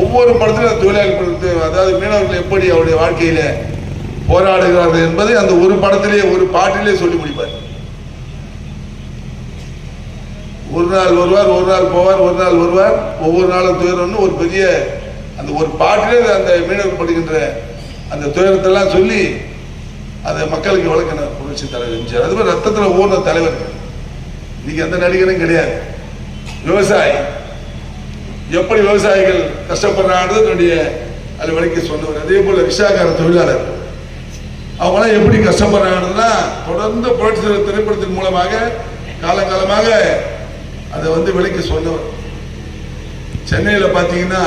ஒவ்வொரு படத்திலும் அந்த அதாவது மீனவர்கள் எப்படி அவருடைய வாழ்க்கையில போராடுகிறார்கள் என்பதை அந்த ஒரு படத்திலே ஒரு பாட்டிலே சொல்லி முடிப்பார் ஒரு நாள் வருவார் ஒரு நாள் போவார் ஒரு நாள் வருவார். ஒவ்வொரு நாளும் துயரம்னு ஒரு பெரிய அந்த ஒரு பாட்டிலே அந்த மீனவர் படுகின்ற அந்த துயரத்தெல்லாம் சொல்லி அதை மக்களுக்கு வழங்கினார். புரட்சி தலைவர் எம்ஜிஆர் அது மாதிரி ரத்தத்தில் ஊர்ன தலைவர் இன்னைக்கு எந்த நடிகரும் கிடையாது. விவசாயி. எப்படி விவசாயிகள் கஷ்டப்படுறாங்கிறது தன்னுடைய அது விலைக்கு சொன்னவர். அதே போல ரிஷாக்கார தொழிலாளர். அவங்களாம் எப்படி கஷ்டப்படுறாங்கன்னா தொடர்ந்து புரட்சி திரைப்படத்தின் மூலமாக காலங்காலமாக அதை வந்து விலைக்கு சொன்னவர். சென்னையில் பார்த்தீங்கன்னா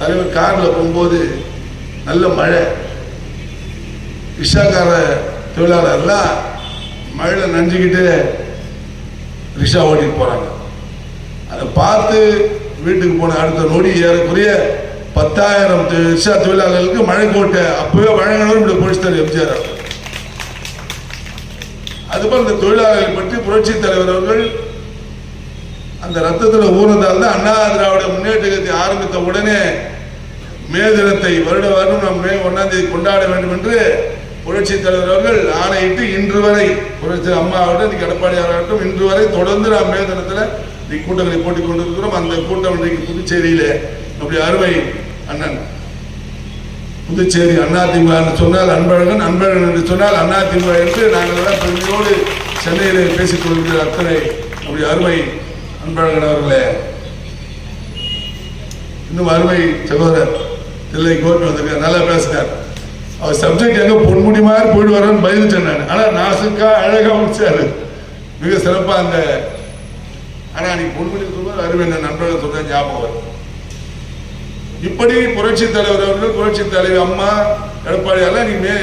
தலைவர் காரில் போகும்போது நல்ல மழை. ரிஷாக்கார தொழிலாளர்லாம் மழையில் நனைஞ்சுக்கிட்டு ரிஷா ஓட்டிட்டு போகிறாங்க அதை பார்த்து வீட்டுக்கு போன அடுத்த நொடி ஏறக்குறைய பத்தாயிரம் தி- தொழிலாளர்களுக்கு மழை கோட்டை அப்பவே வழங்கணும் இப்படி பொழிச்சார் எம்ஜிஆர் அவர்கள். அதுபோல் இந்த தொழிலாளர்கள் பற்றி புரட்சி தலைவர் அவர்கள் அந்த ரத்தத்தில் ஊர்ந்தால் தான் அண்ணா திராவிட முன்னேற்றத்தை ஆரம்பித்த உடனே மே தினத்தை வருட வருடம் நாம் மே ஒன்றாம் தேதி கொண்டாட வேண்டும் என்று புரட்சி தலைவர் அவர்கள் ஆணையிட்டு இன்று வரை புரட்சி அம்மா ஆகட்டும் எடப்பாடி ஆகட்டும் இன்று வரை தொடர்ந்து நாம் மே தினத்தில் இன்னைக்கு கூட்டங்களை போட்டிக் கொண்டிருக்கிறோம் அந்த கூட்டம் இன்றைக்கு புதுச்சேரியிலே நம்முடைய அருமை அண்ணன். புதுச்சேரி அதிமுக என்று சொன்னால் அன்பழகன் அன்பழகன் என்று சொன்னால் அதிமுக என்று நாங்கள் எல்லாம் பெருமையோடு சென்னையிலே பேசிக் கொள்கிற அத்தனை நம்முடைய அருமை அன்பழகன் அவர்களே. இன்னும் அருமை சகோதரர் தில்லை கோர்ட் வந்திருக்கார் நல்லா பேசினார் அவர் சப்ஜெக்ட் எங்க பொன்முடி மாதிரி போயிட்டு வரோன்னு பயந்துட்டேன் நான். ஆனால் நாசுக்கா அழகாக முடிச்சாரு. மிக சிறப்பாக அந்த ஆனா நீங்க பொன்முடி சொல்வது அருமை என்ன நண்பர்கள் சொல்ற ஞாபகம் வரும் இப்படி புரட்சி தலைவர் அவர்கள் புரட்சி தலைவி அம்மா எடப்பாடியார் இனிமே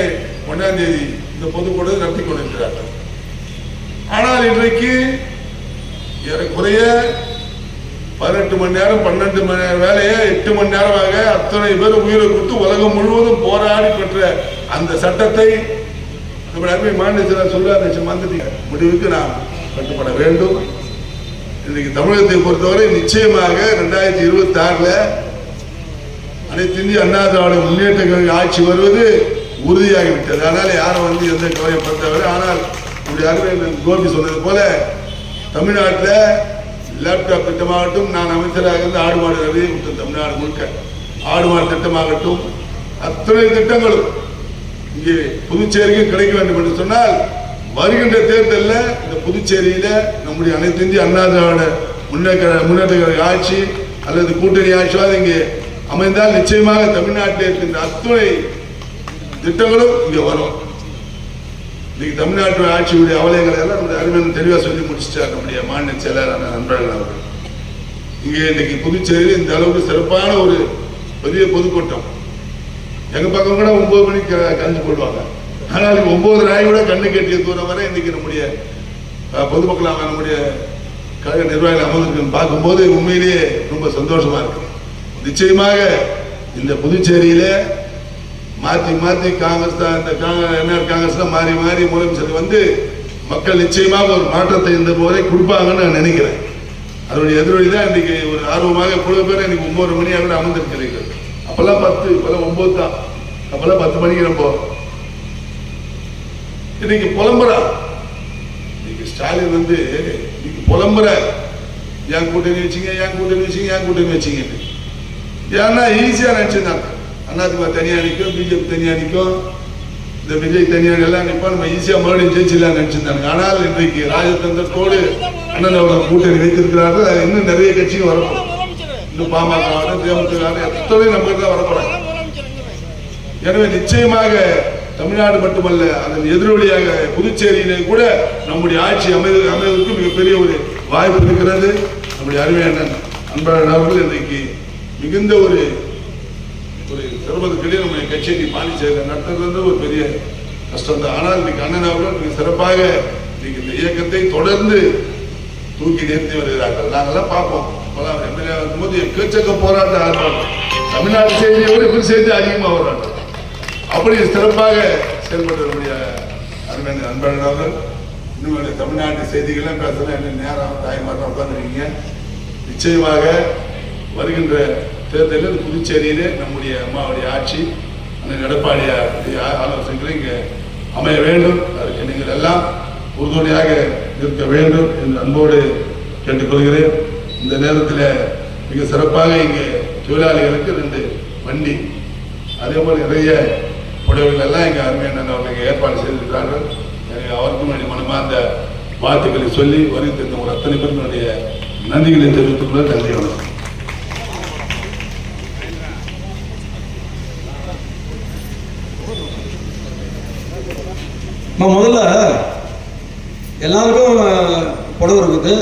ஒன்றாம் தேதி இந்த பொதுக்கூட்டத்தை நடத்தி கொண்டிருக்கிறார்கள். ஆனால் இன்றைக்கு ஏறக்குறைய பதினெட்டு மணி நேரம் பன்னெண்டு மணி நேரம் வேலையை எட்டு மணி நேரமாக அத்தனை பேர் உயிரை கொடுத்து உலகம் முழுவதும் போராடி பெற்ற அந்த சட்டத்தை நம்ம அருமை மாநில சொல்லாத முடிவுக்கு நாம் கட்டுப்பட வேண்டும். இன்னைக்கு தமிழகத்தை பொறுத்தவரை நிச்சயமாக ரெண்டாயிரத்தி இருபத்தி ஆறுல அனைத்து இந்திய அண்ணா திராவிட முன்னேற்ற கழக ஆட்சி வருவது உறுதியாகிவிட்டது. அதனால யாரும் வந்து எந்த கவலைப்படுத்தவில்லை ஆனால் இப்படி அருமை கோபி சொன்னது போல தமிழ்நாட்டில் லேப்டாப் திட்டமாகட்டும் நான் அமைச்சராக இருந்து ஆடு மாடு நிறைய தமிழ்நாடு முழுக்க. ஆடு மாடு திட்டமாகட்டும் அத்தனை திட்டங்களும் இங்கே புதுச்சேரிக்கு கிடைக்க வேண்டும் என்று சொன்னால் வருகின்ற தேர்தலில் இந்த புதுச்சேரியில நம்முடைய அனைத்து இந்திய அண்ணா திராவிட முன்னேற்ற முன்னேற்ற கழக ஆட்சி அல்லது கூட்டணி ஆட்சியாக இங்கே அமைந்தால் நிச்சயமாக தமிழ்நாட்டில் இருக்கின்ற அத்துணை திட்டங்களும் இங்கே வரும். இன்னைக்கு தமிழ்நாட்டு ஆட்சியுடைய அவலயங்களை எல்லாம் நம்முடைய அறிவியல் தெளிவாக சொல்லி முடிச்சிட்டார் நம்முடைய மாநில செயலாளர் நண்பர்கள் அவர்கள். இங்கே இன்னைக்கு புதுச்சேரியில் இந்த அளவுக்கு சிறப்பான ஒரு பெரிய பொதுக்கூட்டம். எங்க பக்கம் கூட ஒன்பது மணிக்கு கலந்து கொள்வாங்க. ஆனால் ஒன்பது நாய் கூட கண்ணு கட்டிய தூரம் வரை இன்னைக்கு நம்முடைய அஹ், பொதுமக்களாக நம்முடைய கழக நிர்வாகிகள் அமர்ந்திருக்கு பார்க்கும்போது உண்மையிலேயே ரொம்ப சந்தோஷமா இருக்கு. நிச்சயமாக இந்த புதுச்சேரியிலே மாற்றி மாற்றி காங்கிரஸ் தான் இந்த காங்கிரஸ் என்ன காங்கிரஸ் தான் மாறி மாறி முதலமைச்சர் வந்து மக்கள் நிச்சயமாக ஒரு மாற்றத்தை இந்த முறை கொடுப்பாங்கன்னு நான் நினைக்கிறேன். அதனுடைய எதிரொலி தான் இன்னைக்கு ஒரு ஆர்வமாக இவ்வளவு பேர் இன்னைக்கு ஒன்பது மணியாக கூட அமர்ந்திருக்கிறீர்கள். அப்பெல்லாம் பத்து இப்பெல்லாம் ஒன்பது தான். அப்பெல்லாம் பத்து மணிக்கு நம்ம இன்னைக்கு புலம்புறா. இன்னைக்கு ஸ்டாலின் வந்து இன்னைக்கு புலம்புற. என் கூட்டணி வச்சீங்க என் கூட்டணி வச்சீங்க என் கூட்டணி வச்சீங்க ஏன்னா ஈஸியா நினைச்சிருந்தாங்க. அதிமுக தனியா நிற்கும் பிஜேபி தனியா நிற்கும் இந்த விஜய் தனியா எல்லாம் நிற்போம் நம்ம ஈஸியா மறுபடியும் ஜெயிச்சிடலாம் நினைச்சிருந்தாங்க. ஆனால் இன்றைக்கு ராஜதந்திரத்தோடு அண்ணன் அவர்கள் கூட்டணி வைத்திருக்கிறார்கள் இன்னும் நிறைய கட்சியும் வரப்போம் இன்னும் பாமக தேமுதிக எத்தனை நமக்கு தான் வரப்போறாங்க. எனவே நிச்சயமாக தமிழ்நாடு மட்டுமல்ல அதன் எதிரொலியாக புதுச்சேரியிலே கூட நம்முடைய ஆட்சி அமைது அமைவதற்கு மிகப்பெரிய ஒரு வாய்ப்பு இருக்கிறது. நம்முடைய அருமையான அன்பழகன் அவர்கள் இன்றைக்கு மிகுந்த ஒரு ஒரு சிரமத்துக்கிடையே நம்முடைய கட்சியை பாண்டிச்சேரியில் நடத்துறது ஒரு பெரிய கஷ்டம் தான் ஆனால் இன்னைக்கு அண்ணன் அவர்கள் மிக சிறப்பாக இன்னைக்கு இந்த இயக்கத்தை தொடர்ந்து தூக்கி நிறுத்தி வருகிறார்கள். நாங்கள்லாம் பார்ப்போம். இப்போலாம் எம்எல்ஏ இருக்கும்போது எக்கச்சக்க போராட்டம் ஆரம்பம் தமிழ்நாடு செய்தியை விட இப்படி செய்தி அதிகமாக போராட்டம் அப்படி சிறப்பாக செயல்பட்டவருடைய அருமையான அன்பழகன் அவர்கள். இன்னும் தமிழ்நாட்டு செய்திகள்லாம் பேசலாம் என்ன நேரம் தாய்மாரெலாம் உட்காந்துருக்கீங்க நிச்சயமாக வருகின்ற தேர்தலில் புதுச்சேரியிலே நம்முடைய அம்மாவுடைய ஆட்சி அந்த எடப்பாடியாருடைய ஆலோசனைகளை இங்கே அமைய வேண்டும். அதற்கு நீங்கள் எல்லாம் உறுதுணையாக இருக்க வேண்டும் என்று அன்போடு கேட்டுக்கொள்கிறேன். இந்த நேரத்தில் மிக சிறப்பாக இங்கே தொழிலாளிகளுக்கு ரெண்டு வண்டி. அதே போல் நிறைய புடவைகள் எல்லாம் இங்கே அருமையான அவர்களுக்கு ஏற்பாடு செய்திருக்கிறார்கள். எனவே அவருக்கும் என்னுடைய மனமார்ந்த வாழ்த்துக்களை சொல்லி வருகை தந்த ஒரு அத்தனை பேரும் என்னுடைய நன்றிகளை தெரிவித்துக் கொள்ள நன்றி வணக்கம். நான் முதல்ல எல்லாருக்கும் புடவை இருக்குது.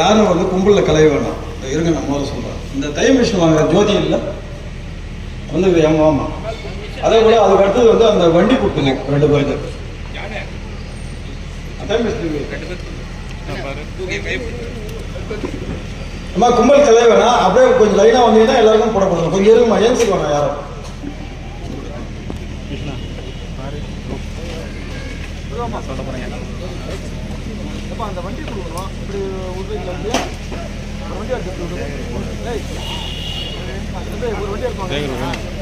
யாரும் வந்து கும்பலில் கலைய வேண்டாம் இருங்க நான் முதல்ல சொல்கிறேன் இந்த தை மிஷின் வாங்க ஜோதி இல்லை? வந்து ஆமாம் அதே போல அதுக்கு அடுத்தது வந்து அந்த வண்டி கொடுத்துங்க ரெண்டு பேருக்கு. அம்மா கும்பல் கலை வேணாம் அப்படியே கொஞ்சம் லைனாக வந்தீங்கன்னா எல்லாருக்கும் புடவை கொஞ்சம் இருங்கம்மா ஏன்சிக்கு வேணாம் யாரும் அப்பா அந்த வண்டி கொடுக்கணும் இப்படி விடுறீங்களா வந்து ஒரு வண்டி எடுத்து ஒரு வண்டி எடுப்பாங்க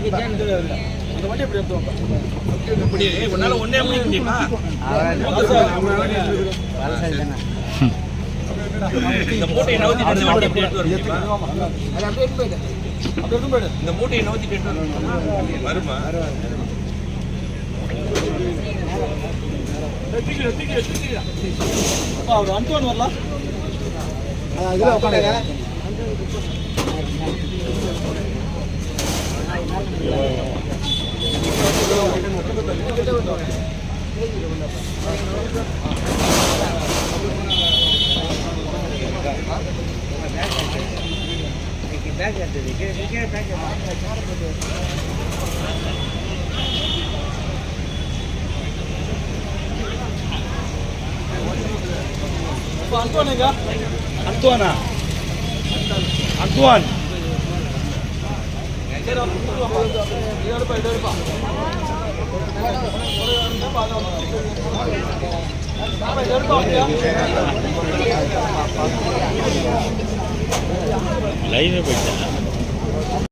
எடுத்து வர முடியுமா? வருமா அவர் அனுப்புவான் வரலாம் இதில் உட்காந்து Ya, Antoine. Antoine. Antoine. லைவே போயிட்டேன்